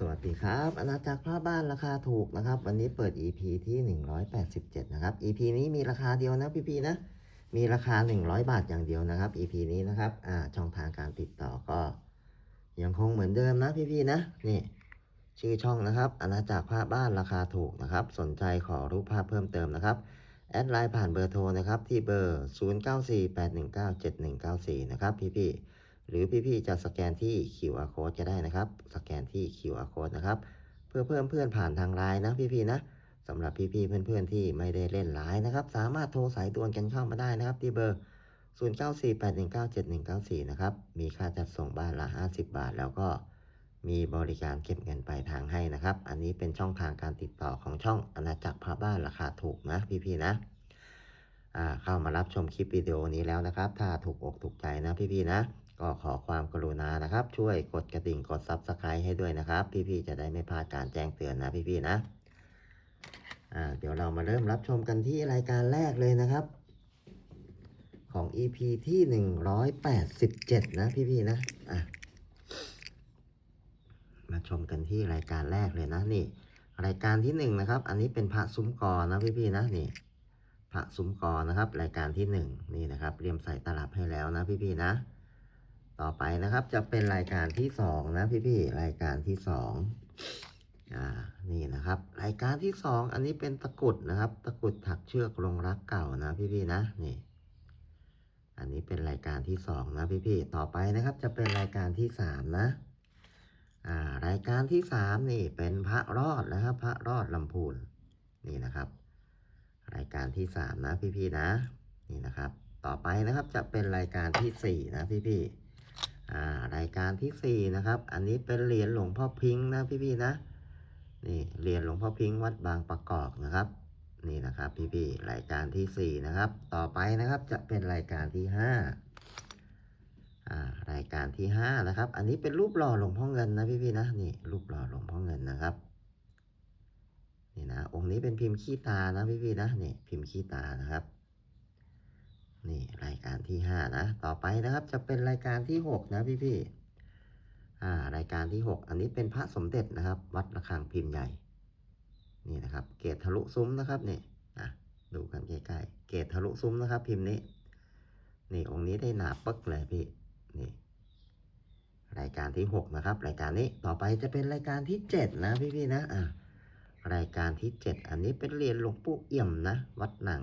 สวัสดีครับอาณาจักรผ้าบ้านราคาถูกนะครับ วันนี้เปิด EP ที่ 187 นะครับ EP นี้มีราคาเดียวนะพี่ๆนะ มีราคา 100 บาทอย่างเดียวนะครับ EP นี้นะครับอ่าช่องทางการติดต่อก็ ยังคงเหมือนเดิมนะพี่ๆนะนี่ชื่อช่องนะครับอาณาจักรผ้าบ้านราคาถูกนะครับ สนใจขอรูปภาพเพิ่มเติมนะครับแอดไลน์ผ่านเบอร์โทรนะครับที่เบอร์ 0948197194 นะครับพี่ๆ หรือพี่ๆจะสแกนที่ QR code ก็ได้นะครับ สแกนที่ QR code นะครับ เพื่อเพิ่มเพื่อนผ่านทางไลน์นะพี่ๆนะสำหรับพี่ๆเพื่อนๆที่ไม่ได้เล่นไลน์นะครับ สามารถโทรสายด่วนกันเข้ามาได้นะครับที่เบอร์ 0948197194 นะครับ มีค่าจัดส่งบ้านละ 50 บาท แล้วก็มีบริการเก็บเงินปลายทางให้นะครับ อันนี้เป็นช่องทางการติดต่อของช่องอาณาจักรพระบ้านราคาถูกนะพี่ๆนะเข้ามารับชมคลิปวิดีโอนี้แล้วนะครับ ถ้าถูกอกถูกใจนะพี่ๆนะ ก็ขอความกรุณานะครับ ช่วยกดกระดิ่งกด Subscribe ให้ด้วยนะครับ พี่ๆจะได้ไม่พลาดการแจ้งเตือนนะพี่ๆนะอ่าเดี๋ยวเรามาเริ่มรับชมกันที่รายการแรกเลยนะครับ ของ EP ที่ 187 นะพี่ๆนะอะมาชมกันที่รายการแรกเลยนะนี่ รายการที่หนึ่งนะครับ อันนี้เป็นพระซุ้มกอนะพี่ๆนะนี่พระซุ้มกอนะครับ รายการที่หนึ่งนี่นะครับเรียมใส่ตลับให้แล้วนะพี่ๆนะ ต่อไปนะครับจะเป็นรายการที่สองนะพี่ๆรายการที่สองอ่านี่นะครับ รายการที่สองอันนี้เป็นตะกรุดนะครับ ตะกรุดถักเชือกลงรักเก่านะพี่ๆนะนี่อันนี้เป็นรายการที่สองนะพี่ๆต่อไปนะครับ จะเป็นรายการที่สามนะอ่ารายการที่สามนี่เป็นพระรอดนะครับ พระรอดลำพูนนี่นะครับ รายการที่สามนะพี่ๆนะนี่นะครับ ต่อไปนะครับจะเป็นรายการที่สี่นะพี่ๆ อ่ารายการที่สี่นะครับ อันนี้เป็นเหรียญหลวงพ่อพิงค์นะพี่ๆนะนี่เหรียญหลวงพ่อพิงค์วัดบางประกอบนะครับ นี่นะครับพี่ๆรายการที่สี่นะครับ ต่อไปนะครับจะเป็นรายการที่ห้าอ่ารายการที่ห้านะครับ อันนี้เป็นรูปหล่อหลวงพ่อเงินนะพี่ๆนะนี่รูปหล่อหลวงพ่อเงินนะครับนี่นะองค์นี้เป็นพิมพ์ขี้ตานะพี่ๆนะนี่พิมพ์ขี้ตานะครับนี่ ที่ห้านะ ต่อไปนะครับจะเป็นรายการที่หกนะพี่ๆอ่ารายการที่หกอันนี้เป็นพระสมเด็จนะครับ วัดระฆังพิมพ์ใหญ่ นี่นะครับ เกตทะลุซุ้มนะครับนี่อะดูกันใกล้ๆเกตทะลุซุ้มนะครับ พิมพ์นี้ นี่องค์นี้ได้หนาปึกเลยพี่นี่รายการที่หกนะครับ รายการนี้ต่อไปจะเป็นรายการที่เจ็ดนะพี่ๆนะอะรายการที่7อันนี้เป็นเหรียญหลวงปู่เอี่ยมนะ วัดหนัง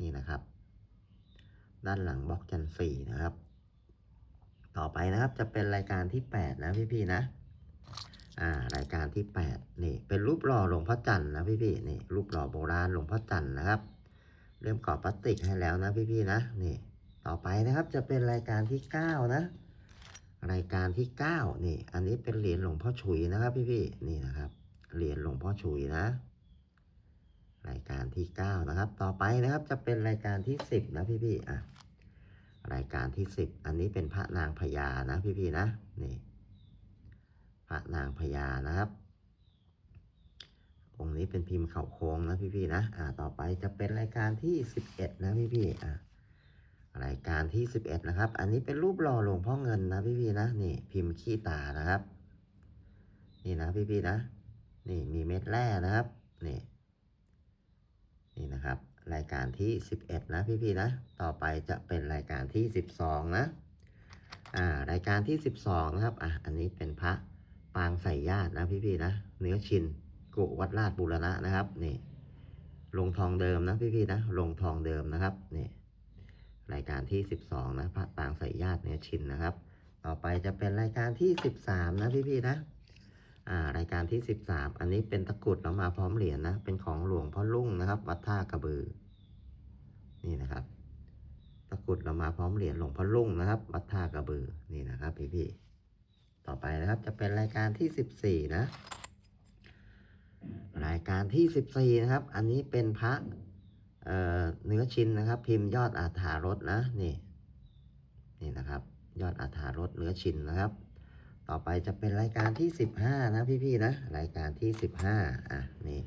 นี่นะครับ ด้านหลังบล็อกจันสี่นะครับ ต่อไปนะครับจะเป็นรายการที่ 8 นะพี่ๆนะ อ่ารายการที่ 8 นี่เป็นรูปหล่อหลวงพ่อจันทร์นะพี่ๆนี่รูปหล่อโบราณหลวงพ่อจันทร์นะครับ เริ่มกรอบพลาสติกให้แล้วนะพี่ๆนะนี่ต่อไปนะครับจะเป็นรายการที่ 9 นะ รายการที่ 9 นี่ อันนี้เป็นเหรียญหลวงพ่อฉุยนะครับพี่ๆนี่นะครับเหรียญหลวงพ่อฉุยนะรายการที่ 9 นะครับ ต่อไปนะครับจะเป็นรายการที่ 10 นะพี่ๆอะ รายการที่10อันนี้เป็นพระนางพญานะพี่ๆนะนี่พระนางพญานะครับ องค์นี้เป็นพิมพ์เข่าโค้งนะพี่ๆนะอ่าต่อไปจะเป็นรายการที่11นะพี่ๆอะรายการที่11นะครับ อันนี้เป็นรูปหล่อหลวงพ่อเงินนะพี่ๆนะนี่พิมพ์ขี้ตานะครับ นี่นะพี่ๆนะ นี่มีเม็ดแร่นะครับนี่นี่นะครับ รายการที่ 11 นะพี่ๆนะ ต่อไปจะเป็นรายการที่ 12 นะ อ่ารายการที่ 12 นะครับ อะ อันนี้เป็นพระปางใส่ญาตินะพี่ๆนะ เนื้อชินกุวัดราชบูรณะนะครับ นี่ลงทองเดิมนะพี่ๆนะ ลงทองเดิมนะครับนี่รายการที่ 12 นะพระปางใส่ญาติเนื้อชินนะครับ ต่อไปจะเป็นรายการที่ 13 นะพี่ๆนะ รายการที่ 13 อันนี้เป็นตะกรุดแล้วมาพร้อมเหรียญนะ เป็นของหลวงพ่อลุ่งนะครับ วัดท่ากระบือ นี่นะครับ ตะกรุดเรามาพร้อมเหรียญหลวงพ่อลุ่งนะครับ วัดท่ากระบือ นี่นะครับพี่พี่ๆต่อไปนะครับจะเป็นรายการที่ 14 นะ รายการที่ 14 นะครับ อันนี้เป็นพระเเนื้อชินนะครับ พิมพ์ยอดอาถารสนะ นี่ นี่นะครับ ยอดอาถารสเนื้อชินนะครับ ต่อไปจะเป็นรายการที่15นะพี่ๆนะ รายการที่15อะนี่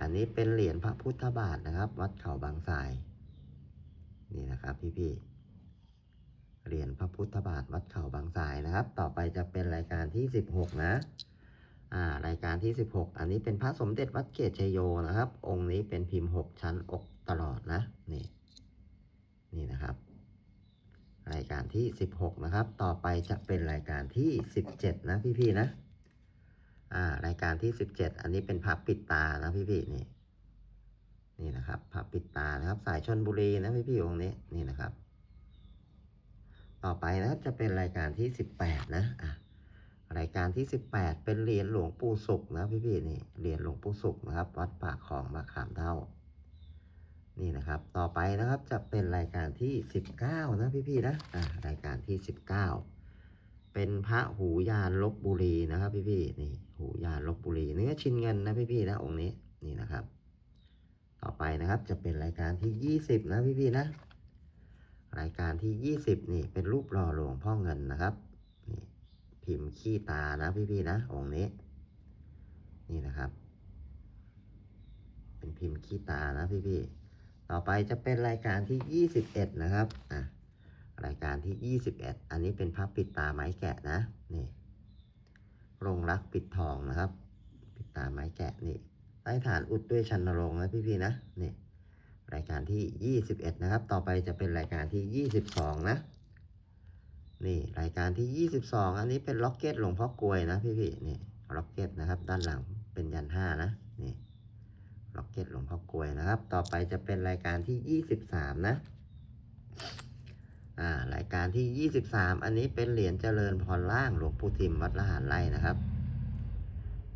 อันนี้เป็นเหรียญพระพุทธบาทนะครับ วัดเขาบางทราย นี่นะครับพี่ๆเหรียญพระพุทธบาทวัดเขาบางทรายนะครับ ต่อไปจะเป็นรายการที่16นะอ่ารายการที่ 16 อันนี้เป็นพระสมเด็จวัดเกตชัยโยนะครับ องค์นี้เป็นพิมพ์ 6 ชั้นอกตลอดนะ นี่ นี่นะครับ รายการที่ 16 นะครับ ต่อไปจะเป็นรายการที่ 17 นะพี่ๆนะ อ่า รายการที่ 17 อันนี้เป็นพระปิดตานะพี่ๆนี่ นี่นะครับพระปิดตานะครับ สายชนบุรีนะพี่ๆองค์นี้ นี่นะครับ ต่อไปนะครับจะเป็นรายการที่ 18 นะ อะ รายการที่ 18 เป็นเหรียญหลวงปู่สุขนะพี่ๆนี่ เหรียญหลวงปู่สุขนะครับ วัดปากของมะขามเท่า นี่นะครับ ต่อไปนะครับจะเป็นรายการที่ 19 นะพี่พี่ๆนะอ่ารายการที่ 19 เป็นพระหูยานลบบุรีนะครับพี่พี่ๆนี่หูยานลบบุรี เนื้อชินเงินนะพี่พี่ๆนะองค์นี้นี่นะครับ ต่อไปนะครับจะเป็นรายการที่ 20 นะพี่พี่ๆนะ รายการที่ 20 นี่เป็นรูปหล่อหลวงพ่อเงินนะครับนี่พิมพ์ขี้ตานะพี่ๆนะองค์นี้ นี่นะครับ เป็นพิมพ์ขี้ตานะพี่ๆ ต่อไปจะเป็นรายการที่ 21 นะครับอะรายการที่ 21 อันนี้เป็นพับปิดตาไม้แกะนะนี่รงรักปิดทองนะครับ ปิดตาไม้แกะนี่ใต้ฐานอุดด้วยชันนรงนะพี่ๆนะนี่รายการที่ 21 นะครับ ต่อไปจะเป็นรายการที่ 22 นะนี่รายการที่ 22 อันนี้เป็นล็อกเก็ตหลวงพ่อกลวยนะพี่พี่ๆนี่ล็อกเก็ตนะครับ ด้านหลังเป็นยันห้านะนี่ ล็อกเก็ตหลวงพ่อกลวยนะครับ ต่อไปจะเป็นรายการที่ 23 นะ อ่า รายการที่ 23 อันนี้เป็นเหรียญเจริญพรล่างหลวงปู่ทิมวัดละหารไร่นะครับ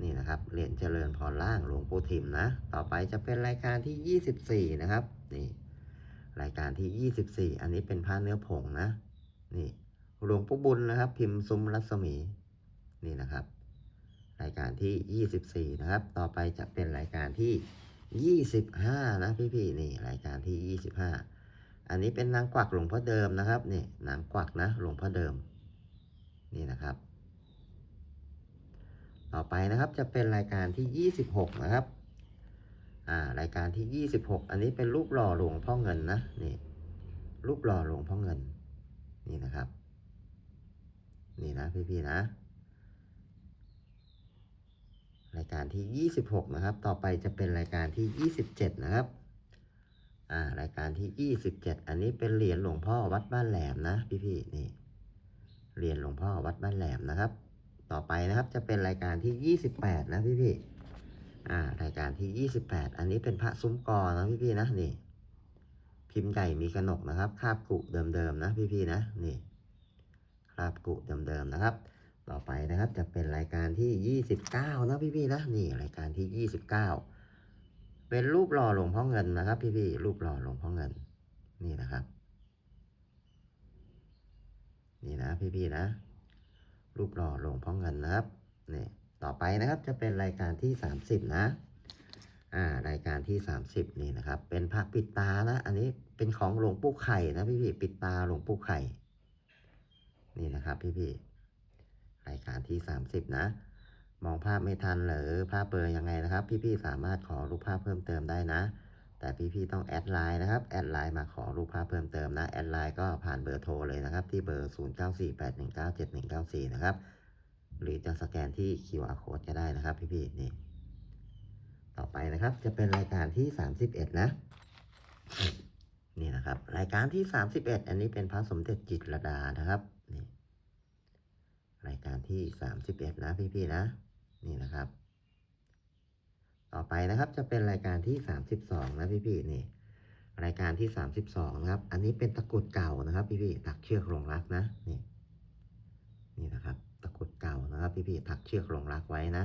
นี่นะครับ เหรียญเจริญพรล่างหลวงปู่ทิมนะ ต่อไปจะเป็นรายการที่ 24 นะครับ นี่ รายการที่ 24 อันนี้เป็นผ้าเนื้อผงนะ นี่ หลวงปู่บุญนะครับ พิมพ์ซุ้มรัศมี นี่นะครับรายการที่ 24 นะครับ ต่อไปจะเป็นรายการที่ 25นะพี่ๆนี่รายการที่25อันนี้เป็นนางกวักหลวงพ่อเดิมนะครับนี่นางกวักนะหลวงพ่อเดิม นี่นะครับ ต่อไปนะครับจะเป็นรายการที่26นะครับอ่ารายการที่26อันนี้เป็นรูปหล่อหลวงพ่อเงินนะนี่รูปหล่อหลวงพ่อเงิน นี่นะครับ นี่นะพี่ๆนะ รายการที่ 26 นะครับ ต่อไปจะเป็นรายการที่ 27 นะครับ อ่า รายการที่ 27 อันนี้เป็นเหรียญหลวงพ่อวัดบ้านแหลมนะพี่ๆนี่ เหรียญหลวงพ่อวัดบ้านแหลมนะครับ ต่อไปนะครับจะเป็นรายการที่ 28 นะพี่ๆอ่า รายการที่ 28 อันนี้เป็นพระซุ้มกอนะพี่ๆนะนี่ พิมพ์ใหญ่มีกระหนกนะครับ คาบกุเดิมๆนะพี่ๆนะนี่ คาบกุเดิมๆนะครับ ต่อไปนะครับจะเป็นรายการที่ 29 นะพี่ๆนะนี่รายการที่ 29 เป็นรูปหล่อหลวงพ่อเงินนะครับ พี่ๆรูปหล่อหลวงพ่อเงิน นี่นะครับ นี่นะพี่ๆนะ รูปหล่อหลวงพ่อเงินนะครับนี่ต่อไปนะครับจะเป็นรายการที่ 30 นะอ่ารายการที่ 30 นี่นะครับ เป็นพระปิดตานะ อันนี้เป็นของหลวงปู่ไข่นะพี่ๆปิดตาหลวงปู่ไข่ นี่นะครับพี่ๆ รายการที่ 30 นะ มองภาพไม่ทันหรือภาพเบลอยังไงนะครับ พี่ๆสามารถขอรูปภาพเพิ่มเติมได้นะ แต่พี่ๆต้องแอดไลน์นะครับแอดไลน์มาขอรูปภาพเพิ่มเติมนะแอดไลน์ก็ผ่านเบอร์โทรเลยนะครับ ที่เบอร์ 0948197194 นะครับหรือจะสแกนที่ QR code ก็ได้นะครับ พี่ๆนี่ต่อไปนะครับจะเป็นรายการที่ 31 นะ นี่นะครับ รายการที่ 31 อันนี้เป็นพระสมเด็จจิตรดานะครับ การที่ 31 นะพี่ๆนะ นี่นะครับ ต่อไปนะครับจะเป็นรายการที่ 32 นะพี่ๆนี่รายการที่ 32นะครับ อันนี้เป็นตะกรุดเก่านะครับ พี่ๆถักเชือกลงรักนะนี่นี่นะครับ ตะกรุดเก่านะครับ พี่ๆถักเชือกลงรักไว้นะ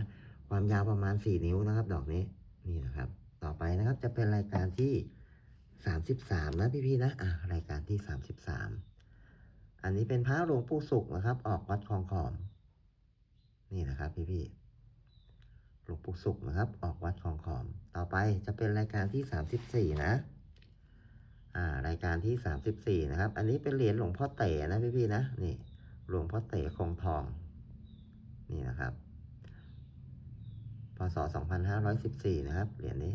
ความยาวประมาณ 4 นิ้วนะครับ ดอกนี้นี่นะครับ ต่อไปนะครับจะเป็นรายการที่ 33 นะพี่ๆนะอะรายการที่ 33 อันนี้เป็นพระหลวงปู่สุขนะครับ ออกวัดคลองขอม นี่นะครับพี่ๆหลวงปู่สุขนะครับ ออกวัดคลองขอม ต่อไปจะเป็นรายการที่34นะ อ่ารายการที่34นะครับ อันนี้เป็นเหรียญหลวงพ่อเต๋นะพี่ๆนะนี่ หลวงพ่อเต๋คงทอง นี่นะครับพศ2514 นะครับ เหรียญนี้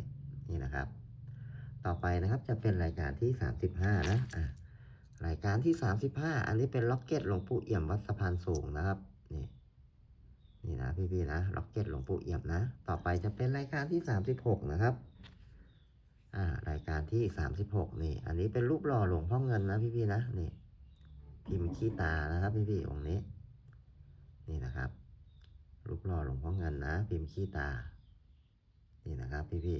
นี่นะครับ ต่อไปนะครับจะเป็นรายการที่ 35 นะ อะ รายการที่ 35 อันนี้เป็นล็อกเก็ตหลวงปู่เอี่ยมวัดสะพานสูงนะครับ นี่นี่นะพี่ๆนะล็อกเก็ตหลวงปู่เอี่ยมนะ ต่อไปจะเป็นรายการที่สามสิบหกนะครับ อ่ารายการที่สามสิบหกนี่ อันนี้เป็นรูปหล่อหลวงพ่อเงินนะพี่ๆนะนี่พิมพ์ขี้ตานะครับ พี่ๆองค์นี้ นี่นะครับ รูปหล่อหลวงพ่อเงินนะ พิมพ์ขี้ตา นี่นะครับพี่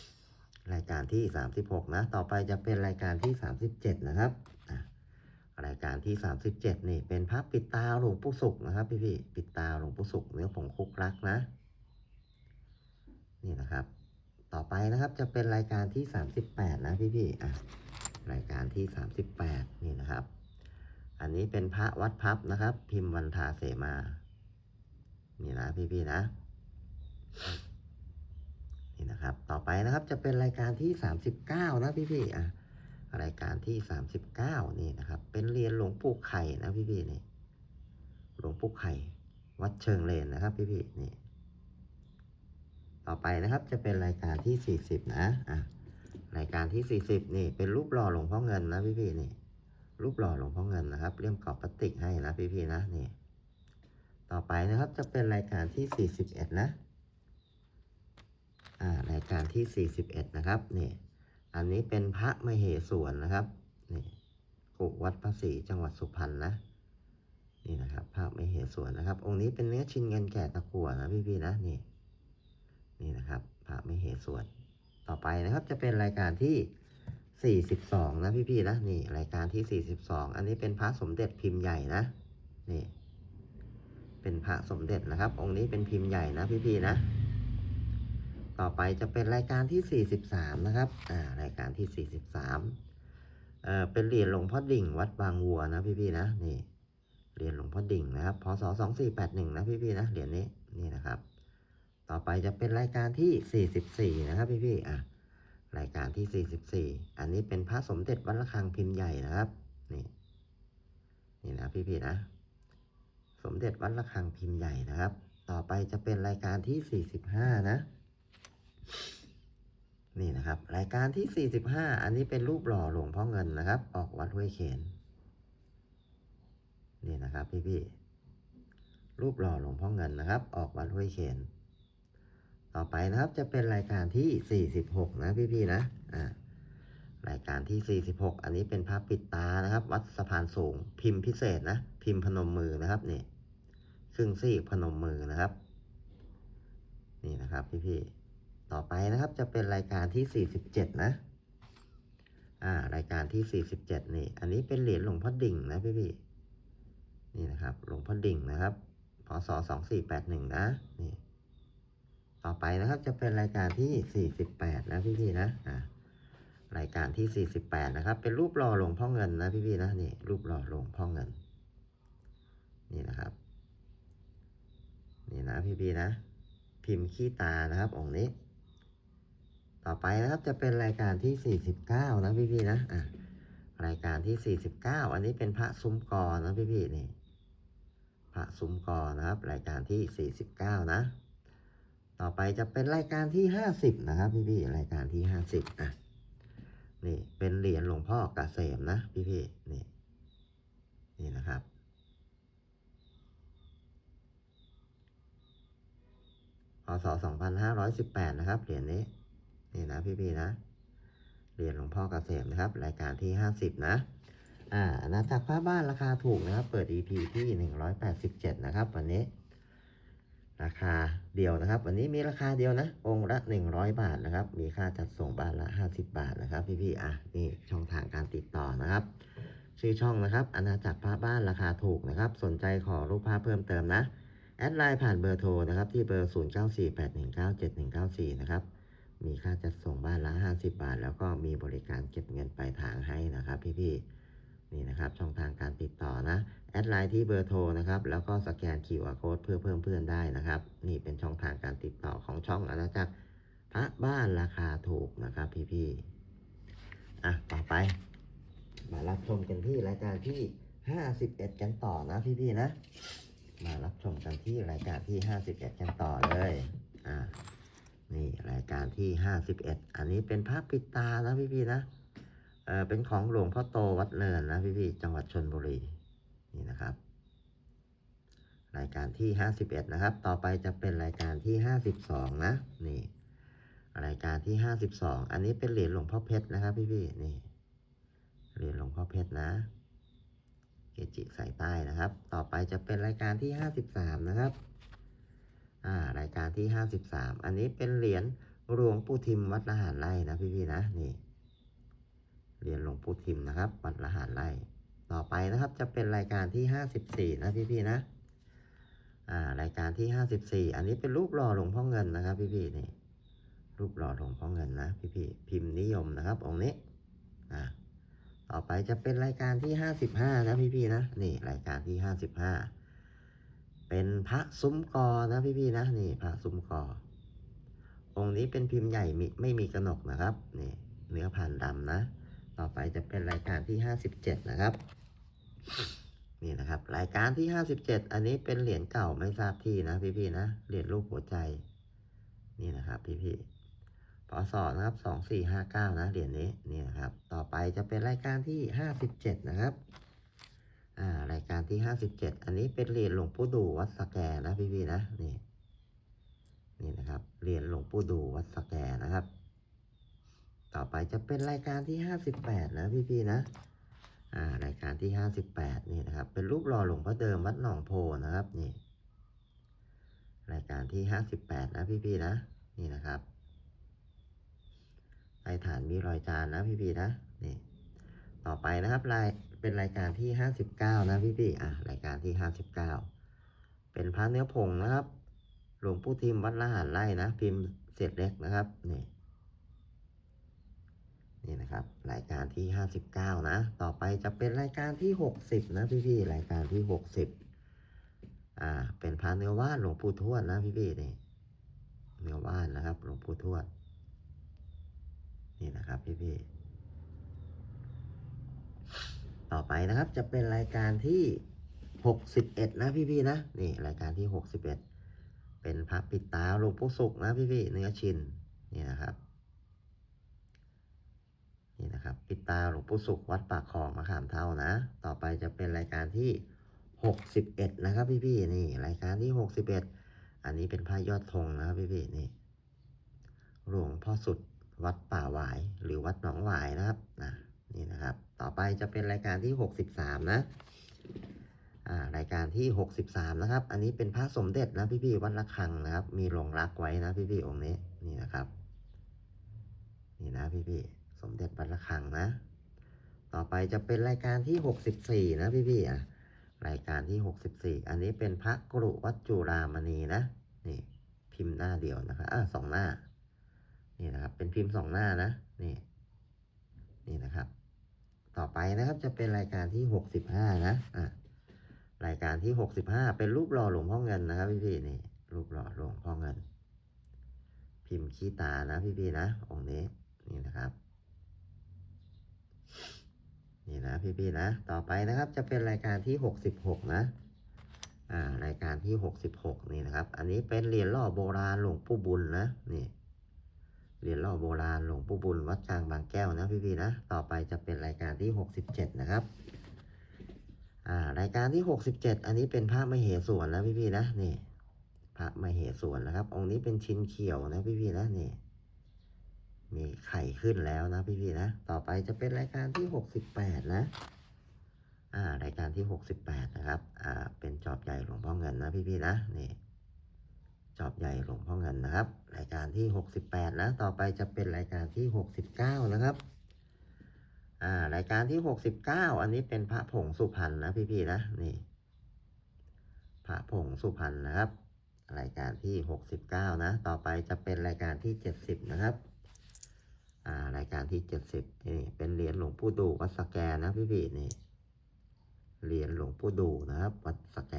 ๆรายการที่สามสิบหกนะ ต่อไปจะเป็นรายการที่สามสิบเจ็ดนะครับ รายการที่สามสิบเจ็ดนี่ เป็นพระปิดตาหลวงปู่สุขนะครับ พี่ๆปิดตาหลวงปู่สุขเนื้อผงคุกรักนะ นี่นะครับ ต่อไปนะครับจะเป็นรายการที่สามสิบแปดนะพี่ๆอะรายการที่สามสิบแปดนี่นะครับ อันนี้เป็นพระวัดพับนะครับ พิมพ์วันทาเสมา นี่นะพี่ๆนะนี่นะครับ ต่อไปนะครับจะเป็นรายการที่ 39 นะพี่ๆอะ รายการที่ 39 นี่นะครับ เป็นเรียญหลวงปู่ไข่นะพี่ๆนี่ หลวงปู่ไข่ วัดเชิงเลนนะครับ พี่ๆนี่ ต่อไปนะครับจะเป็นรายการที่ 40 นะอะรายการที่ 40 นี่ เป็นรูปหล่อหลวงพ่อเงินนะพี่ๆนี่ รูปหล่อหลวงพ่อเงินนะครับเลี่ยมกรอบพลาสติกให้นะพี่ๆนะนี่ ต่อไปนะครับจะเป็นรายการที่ 41 นะอ่ารายการที่ 41 นะครับนี่ อันนี้เป็นพระมเหสวนนะครับนี่กุวัดพระศรีจังหวัดสุพรรณนะนี่นะครับพระมเหสวนนะครับ องค์นี้เป็นเนื้อชิ้นเงินแก่ตะกั่วนะพี่ๆนะนี่ นี่นะครับพระมเหสวน ต่อไปนะครับ จะเป็นรายการที่ 42 นะพี่ๆนะนี่ รายการที่ 42 อันนี้เป็นพระสมเด็จพิมพ์ใหญ่นะนี่ เป็นพระสมเด็จนะครับ องค์นี้เป็นพิมพ์ใหญ่นะพี่ๆนะ ต่อไปจะเป็นรายการที่ 43 นะครับ อ่า รายการที่ 43 เอ่อ เป็นเหรียญหลวงพ่อดิ่ง วัดบางวัวนะพี่ๆนะ นี่ เหรียญหลวงพ่อดิ่งนะครับ พศ 2481 นะพี่ๆนะ เหรียญนี้ นี่นะครับ ต่อไปจะเป็นรายการที่ 44 นะครับพี่ๆ อะ รายการที่ 44 อันนี้เป็นพระสมเด็จวัดระฆังพิมพ์ใหญ่นะครับ นี่ นี่นะพี่ๆนะ สมเด็จวัดระฆังพิมพ์ใหญ่นะครับ ต่อไปจะเป็นรายการที่ 45 นะ นี่นะครับ รายการที่ 45 อันนี้เป็นรูปหล่อหลวงพ่อเงินนะครับ ออกวัดห้วยเขนนี่นะครับพี่ๆรูปหล่อหลวงพ่อเงินนะครับ ออกวัดห้วยเขนต่อไปนะครับจะเป็นรายการที่ 46 นะพี่ๆนะอ่ารายการที่ 46 อันนี้เป็นพระปิดตานะครับ วัดสะพานสูงพิมพ์พิเศษนะ พิมพ์พนมมือนะครับนี่ครึ่งซี่พนมมือนะครับ นี่นะครับพี่ๆ ต่อไปนะครับจะเป็นรายการที่ 47 นะ อ่ารายการที่ 47 นี่ อันนี้เป็นเหรียญหลวงพ่อดิ่งนะพี่ๆนี่นะครับหลวงพ่อดิ่งนะครับพศ2481 นะนี่ต่อไปนะครับจะเป็นรายการที่ 48 นะพี่ๆนะอ่ารายการที่ 48 นะครับ เป็นรูปหล่อหลวงพ่อเงินนะพี่ๆนะนี่รูปหล่อหลวงพ่อเงิน นี่นะครับ นี่นะพี่ๆนะพิมพ์ขี้ตานะครับองค์นี้ ต่อไปนะครับจะเป็นรายการที่ 49 นะพี่ๆนะอะรายการที่ 49 อันนี้เป็นพระซุ้มกอนะพี่ๆนี่พระซุ้มกอนะครับ รายการที่ 49 นะ ต่อไปจะเป็นรายการที่ 50 นะครับ พี่ๆรายการที่ 50อะนี่เป็นเหรียญหลวงพ่อกเกษมนะพี่ๆนี่นี่นะครับพศ2518 นะครับ เหรียญนี้ นี่นะพี่ๆนะ เรียญหลวงพ่อเกษมนะครับ รายการที่ 50 นะอ่าอาณาจักรพระบ้านราคาถูกนะครับ เปิด EP ที่ 187 นะครับ วันนี้ ราคาเดียวนะครับ วันนี้มีราคาเดียวนะ องค์ละ 100 บาทนะครับ มีค่าจัดส่งบ้านละ 50 บาทนะครับ พี่ๆอะนี่ช่องทางการติดต่อนะครับ ชื่อช่องนะครับอาณาจักรพระบ้านราคาถูกนะครับ สนใจขอรูปภาพเพิ่มเติมนะ แอดไลน์ผ่านเบอร์โทรนะครับ ที่เบอร์ 0948197194 นะครับ มีค่าจัดส่งบ้านละ 50 บาท แล้วก็มีบริการเก็บเงินปลายทางให้นะครับ พี่ๆนี่นะครับช่องทางการติดต่อนะแอดไลน์ที่เบอร์โทรนะครับแล้วก็สแกน QR Code เพื่อเพิ่มเพื่อนได้นะครับ นี่เป็นช่องทางการติดต่อของช่องอาณาจักรพระบ้านราคาถูกนะครับ พี่ๆอะต่อไป มารับชมกันที่รายการที่ 51 กันต่อนะพี่ๆนะ มารับชมกันที่รายการที่ 51 กันต่อเลยอ่า นี่รายการที่51อันนี้เป็นภาพปิดตานะพี่ๆนะเออเป็นของหลวงพ่อโตวัดเนินนะพี่ๆจังหวัดชนบุรีนี่นะครับ รายการที่ห้าสิบเอ็ดนะครับ ต่อไปจะเป็นรายการที่ห้าสิบสองนะนี่ รายการที่ห้าสิบสองอันนี้เป็นเหรียญหลวงพ่อเพชรนะครับ พี่พี่ๆนี่เหรียญหลวงพ่อเพชรนะเกจิสายใต้นะครับ ต่อไปจะเป็นรายการที่ห้าสิบสามนะครับ รายการที่ห้าสิบสามอันนี้เป็นเหรียญหลวงปู่ทิมวัดละหารไร่นะพี่พี่ๆนะนี่เหรียญหลวงปู่ทิมนะครับ วัดละหารไร่ต่อไปนะครับจะเป็นรายการที่ห้าสิบสี่นะพี่พี่ๆนะอ่ารายการที่ห้าสิบสี่อันนี้เป็นรูปหล่อหลวงพ่อเงินนะครับพี่พี่ๆนี่รูปหล่อหลวงพ่อเงินนะพี่พี่ๆพิมพ์นิยมนะครับองค์นี้อ่าต่อไปจะเป็นรายการที่ห้าสิบห้านะพี่พี่ๆนะนี่รายการที่ห้าสิบห้า เป็นพระซุ้มกอนะพี่ๆนะนี่พระซุ้มกอ องค์นี้เป็นพิมพ์ใหญ่มิไม่มีกระหนกนะครับนี่เนื้อผ่านดำนะ ต่อไปจะเป็นรายการที่ห้าสิบเจ็ดนะครับนี่นะครับ รายการที่ห้าสิบเจ็ดอันนี้เป็นเหรียญเก่าไม่ทราบที่นะพี่ๆนะเหรียญรูปหัวใจนี่นะครับพี่พี่ๆพศนะครับสองสี่ห้าเก้านะเหรียญนี้นี่นะครับ ต่อไปจะเป็นรายการที่ห้าสิบเจ็ดนะครับ อ่ารายการที่ห้าสิบเจ็ดอันนี้เป็นเหรียญหลวงปู่ดูวัดสแกนะพี่พี่นะนี่นี่นะครับเหรียญหลวงปู่ดูวัดสแกนะครับ ต่อไปจะเป็นรายการที่ห้าสิบแปดนะพี่พี่นะอ่ารายการที่ห้าสิบแปดนี่นะครับ เป็นรูปหล่อหลวงพ่อเดิมวัดหนองโพนะครับนี่รายการที่ห้าสิบแปดนะพี่พี่นะนี่นะครับใต้ฐานมีรอยจานนะพี่พี่นะนี่ต่อไปนะครับราย เป็นรายการที่ห้าสิบเก้านะพี่พี่อะรายการที่ห้าสิบเก้าเป็นพระเนื้อผงนะครับ หลวงปู่ทิมวัดละหารไร่นะ พิมพ์เศษเล็กนะครับนี่นี่นะครับรายการที่ห้าสิบเก้านะ ต่อไปจะเป็นรายการที่หกสิบนะพี่พี่รายการที่หกสิบอ่า เป็นพระเนื้อว่านหลวงปู่ทวดนะพี่พี่นี่เนื้อว่านนะครับ หลวงปู่ทวด นี่นะครับพี่พี่ ต่อไปนะครับจะเป็นรายการที่หกสิบเอ็ดนะพี่พี่ๆนะ นี่รายการที่หกสิบเอ็ดเป็นพระปิดตาหลวงปู่สุกนะพี่พี่ๆเนื้อชินนี่นะครับนี่นะครับ ปิดตาหลวงปู่สุขวัดปากคลองมะขามเท่านะ ต่อไปจะเป็นรายการที่หกสิบเอ็ดนะครับพี่พี่ๆนี่รายการที่หกสิบเอ็ดอันนี้เป็นพระยอดธงนะครับพี่พี่ๆนี่หลวงพ่อสุดวัดป่าหวายหรือวัดหนองหวายนะครับนะนี่นะครับ ต่อไปจะเป็นรายการที่หกสิบสามนะ อ่ารายการที่หกสิบสามนะครับ อันนี้เป็นพระสมเด็จนะพี่พี่ๆวัดละคังนะครับ มีหลงรักไว้นะพี่พี่ๆองค์นี้นี่นะครับ นี่นะพี่พี่ๆสมเด็จวัดละคังนะ ต่อไปจะเป็นรายการที่หกสิบสี่นะพี่พี่ๆอะรายการที่หกสิบสี่อันนี้เป็นพระกรุวัดจุรามณีนะนี่พิมพ์หน้าเดียวนะครับอ่าสองหน้า นี่นะครับ เป็นพิมพ์สองหน้านะ นี่ นี่นะครับ ต่อไปนะครับจะเป็นรายการที่หกสิบห้านะอะรายการที่หกสิบห้าเป็นรูปหล่อหลวงพ่อเงินนะครับพี่พี่ๆนี่รูปหล่อหลวงพ่อเงิน พิมพ์ขี้ตานะพี่พี่ๆนะองค์นี้นี่นะครับ นี่นะพี่ๆนะต่อไปนะครับจะเป็นรายการที่หกสิบหกนะอ่ารายการที่หกสิบหกนี่นะครับ อันนี้เป็นเหรียญหล่อโบราณหลวงปู่บุญนะนี่ เหรียญหล่อโบราณหลวงปู่บุญวัดกลางบางแก้วนะพี่ๆนะ ต่อไปจะเป็นรายการที่หกสิบเจ็ดนะครับ อ่ารายการที่หกสิบเจ็ดอันนี้เป็นพระมเหสวนนะพี่ๆนะนี่พระมเหสวนนะครับ องค์นี้เป็นชิ้นเขียวนะพี่ๆนะนี่มีไข่ขึ้นแล้วนะพี่ๆนะ ต่อไปจะเป็นรายการที่หกสิบแปดนะอ่ารายการที่หกสิบแปดนะครับ อ่า เป็นจอบใหญ่หลวงพ่อเงินนะพี่ๆนะ นี่ จอบใหญ่หลวงพ่อเงินนะครับ รายการที่หกสิบแปดนะ ต่อไปจะเป็นรายการที่หกสิบเก้านะครับอ่ารายการที่หกสิบเก้าอันนี้เป็นพระผงสุพรรณนะพี่ๆนะนี่พระผงสุพรรณนะครับ รายการที่หกสิบเก้านะ ต่อไปจะเป็นรายการที่เจ็ดสิบนะครับอ่ารายการที่เจ็ดสิบนี่เป็นเหรียญหลวงปู่ดูวัดสแกนะพี่ๆนี่เหรียญหลวงปู่ดูนะครับ วัดสแก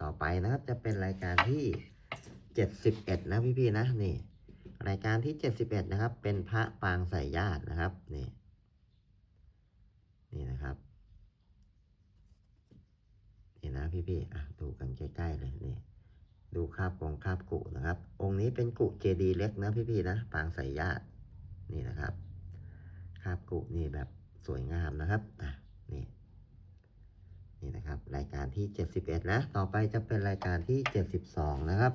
ต่อไปนะครับจะเป็นรายการที่ เจ็ดสิบเอ็ดนะพี่ๆนะนี่รายการที่เจ็ดสิบเอ็ดนะครับ เป็นพระปางสายญาตินะครับนี่นี่นะครับนี่นะพี่ๆอะดูกันใกล้ๆเลยนี่ดูคาบกองคาบกุนะครับ องค์นี้เป็นกุเจดีเล็กนะพี่ๆนะปางสายญาตินี่นะครับคาบกุนี่แบบสวยงามนะครับอะนี่นนี่นะครับ รายการที่ 71 นะ ต่อไปจะเป็นรายการที่ 72 นะครับ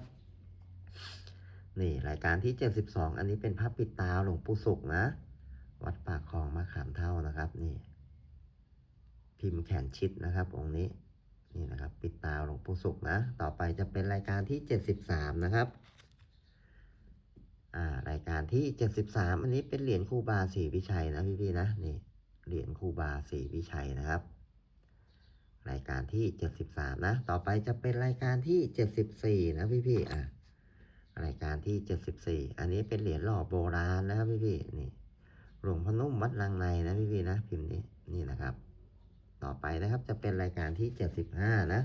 นี่รายการที่ 72 อันนี้เป็นพระปิดตาหลวงปู่สุขนะ วัดปากคลองมะขามเท่านะครับนี่ พิมพ์แขนชิดนะครับ องค์นี้นี่นะครับ ปิดตาหลวงปู่สุขนะ ต่อไปจะเป็นรายการที่ 73 นะครับอ่ารายการที่ 73 อันนี้เป็นเหรียญครูบาศรีวิชัยนะพี่ๆนะนี่เหรียญครูบาศรีวิชัยนะครับ รายการที่ 73 นะ ต่อไปจะเป็นรายการที่ 74 นะพี่ๆอะ รายการที่ 74 อันนี้เป็นเหรียญหล่อโบราณนะครับพี่ๆนี่หลวงพอนุ่มวัดลังในนะพี่ๆนะพิมพ์นี้นี่นะครับ ต่อไปนะครับจะเป็นรายการที่ 75 นะ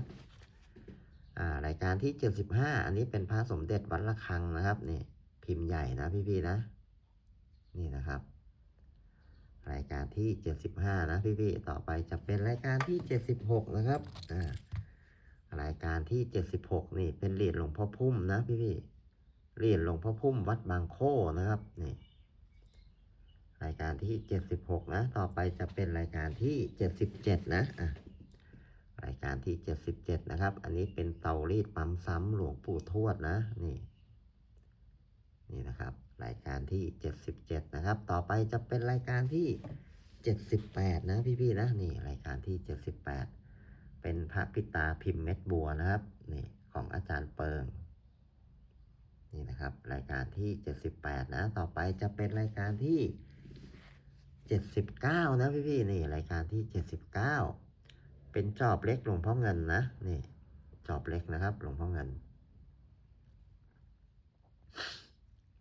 อ่ารายการที่ 75 อันนี้เป็นพระสมเด็จวัดระฆังนะครับนี่พิมพ์ใหญ่นะพี่ๆนะ นี่นะครับ รายการที่ 75 นะพี่ๆต่อไปจะเป็นรายการที่ 76 นะครับอ่ารายการที่ 76 นี่เป็นเหรียญหลวงพ่อพุ่มนะพี่ๆ เหรียญหลวงพ่อพุ่มวัดบางโคนะครับนี่รายการที่ 76 นะ ต่อไปจะเป็นรายการที่ 77 นะอะรายการที่ 77 นะครับ อันนี้เป็นเตารีดปั๊มซ้ำหลวงปู่ทวดนะนี่นี่นะครับ รายการที่ 77 นะครับ ต่อไปจะเป็นรายการที่ 78 นะพี่ๆนะนี่รายการที่ 78 เป็นพระปิตาพิมพ์เม็ดบัวนะครับนี่ของอาจารย์เปิง นี่นะครับ รายการที่ 78 นะ ต่อไปจะเป็นรายการที่ 79 นะพี่ๆนี่รายการที่ 79 เป็นจอบเล็กหลวงพ่อเงินนะนี่จอบเล็กนะครับหลวงพ่อเงิน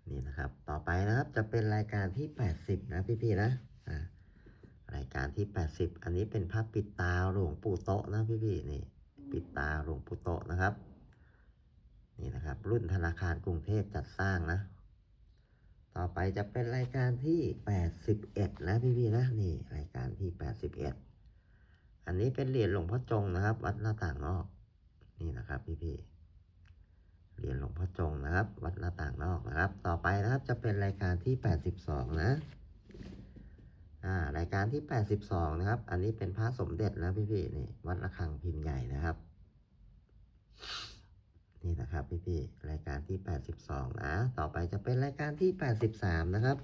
นี่นะครับ ต่อไปนะครับจะเป็นรายการที่ 80 นะพี่ๆนะอ่ารายการที่ 80 อันนี้เป็นภาพปิดตาหลวงปู่โตะนะพี่ๆนี่ ปิดตาหลวงปู่โตะนะครับ นี่นะครับ รุ่นธนาคารกรุงเทพจัดสร้างนะ ต่อไปจะเป็นรายการที่ 81 นะพี่ๆนะนี่รายการที่ 81 อันนี้เป็นเหรียญหลวงพ่อจงนะครับ วัดหน้าต่างนอก นี่นะครับพี่ๆเหรียญหลวงพ่อจงนะครับ วัดหน้าต่างนอกนะครับ ต่อไปนะครับจะเป็นรายการที่ 82 นะอ่ารายการที่ 82 นะครับ อันนี้เป็นพระสมเด็จนะพี่ๆนี่วัดระฆังพิมพ์ใหญ่นะครับ นี่นะครับพี่ๆรายการที่ 82 นะ ต่อไปจะเป็นรายการที่ 83 นะครับ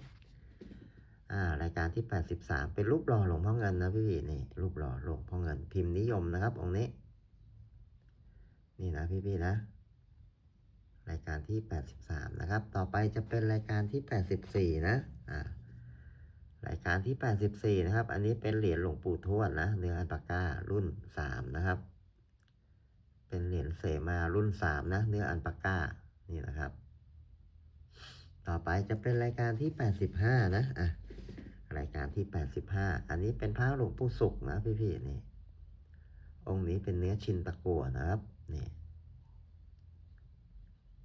อ่ารายการที่ 83 เป็นรูปหล่อหลวงพ่อเงินนะพี่ๆนี่รูปหล่อหลวงพ่อเงินพิมพ์นิยมนะครับ องค์นี้ นี่นะพี่ๆนะ รายการที่ 83 นะครับ ต่อไปจะเป็นรายการที่ 84 นะ อ่ารายการที่ 84 นะครับ อันนี้เป็นเหรียญหลวงปู่ทวดนะเนื้ออัลปาก้ารุ่น 3 นะครับ เป็นเหรียญเสมารุ่น3นะ เนื้ออัลปาก้า นี่นะครับ ต่อไปจะเป็นรายการที่85นะอะรายการที่85อันนี้เป็นพระหลวงปู่สุขนะพี่ๆนี่ องค์นี้เป็นเนื้อชินตะกัวนะครับนี่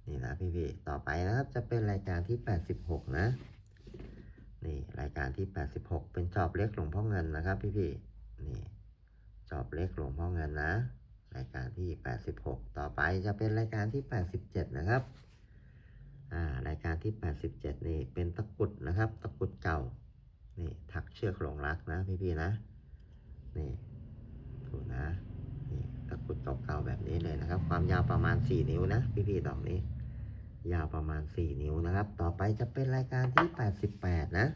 นี่นะพี่พี่ต่อไปนะครับจะเป็นรายการที่86นะ นี่รายการที่86เป็นจอบเล็กหลวงพ่อเงินนะครับ พี่พี่นี่จอบเล็กหลวงพ่อเงินนะ รายการที่ 86 ต่อไปจะเป็นรายการที่ 87 นะครับ อ่ารายการที่ 87 นี่เป็นตะกุดนะครับ ตะกุดเก่า นี่ถักเชือกหลงรักนะพี่ๆนะ นี่ถูกนะ นี่ตะกุดเก่าๆแบบนี้เลยนะครับ ความยาวประมาณ 4 นิ้วนะพี่ๆดอกนี้ ยาวประมาณ 4 นิ้วนะครับ ต่อไปจะเป็นรายการที่ 88 นะ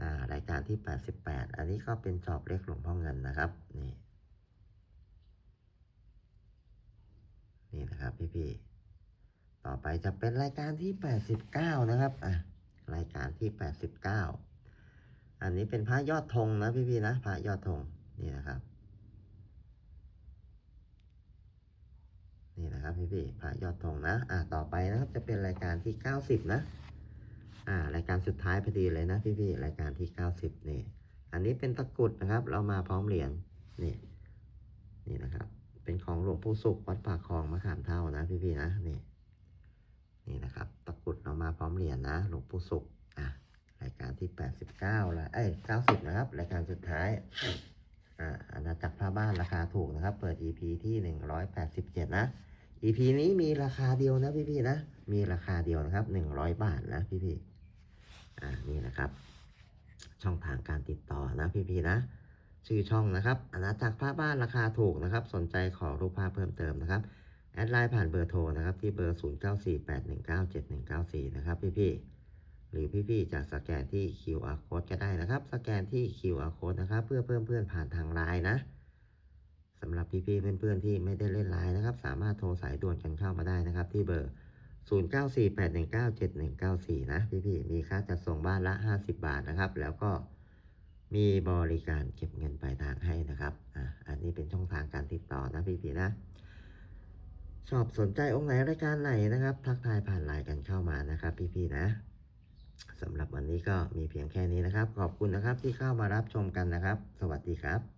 อ่ารายการที่ 88 อันนี้ก็เป็นจอบเล็กหลวงพ่อเงินนะครับ นี่ นี่นะครับพี่ๆต่อไปจะเป็นรายการที่ 89 นะครับอะรายการที่ 89 อันนี้เป็นพระยอดธงนะพี่ๆนะพระยอดธงนี่นะครับนี่นะครับพี่พี่ๆพระยอดธงนะ อ่าต่อไปนะครับจะเป็นรายการที่90นะ อ่ารายการสุดท้ายพอดีเลยนะพี่พี่ๆรายการที่90นี่ อันนี้เป็นตะกรุดนะครับ เรามาพร้อมเหรียญนี่ นี่นะครับ เป็นของหลวงปู่สุขวัดปากคลองมะขามเท่านะพี่พี่ๆนะนี่นี่นะครับ ตะกรุดเรามาพร้อมเหรียญนะหลวงปู่สุขอะรายการที่89แล้วเอ้ย90นะครับ รายการสุดท้ายอ่าอาณาจักรพระบ้านราคาถูกนะครับ เปิด EP ที่187นะ EP นี้มีราคาเดียวนะพี่ๆนะมีราคาเดียวนะครับ100บาทนะพี่ๆอ่านี่นะครับ ช่องทางการติดต่อนะพี่ๆนะ ชื่อช่องนะครับอาณาจักรพระบ้านราคาถูกนะครับ สนใจขอรูปภาพเพิ่มเติมนะครับ แอดไลน์ผ่านเบอร์โทรนะครับ ที่เบอร์ 0948197194 นะครับพี่ๆหรือพี่ๆจะสแกนที่ QR code ก็ได้นะครับ สแกนที่ QR code นะครับ เพื่อเพิ่มเพื่อนผ่านทางไลน์นะสำหรับพี่ๆเพื่อนๆที่ไม่ได้เล่นไลน์นะครับ สามารถโทรสายด่วนกันเข้ามาได้นะครับ ที่เบอร์ 0948197194 นะพี่ๆมีค่าจัดส่งบ้านละ 50 บาทนะครับ แล้วก็ มีบริการเก็บเงินปลายทางให้นะครับ อะ อันนี้เป็นช่องทางการติดต่อนะพี่ๆนะ ชอบสนใจองค์ไหนรายการไหนนะครับ ทักทายผ่านไลน์กันเข้ามานะครับ พี่ๆนะสำหรับวันนี้ก็มีเพียงแค่นี้นะครับ ขอบคุณนะครับที่เข้ามารับชมกันนะครับ สวัสดีครับ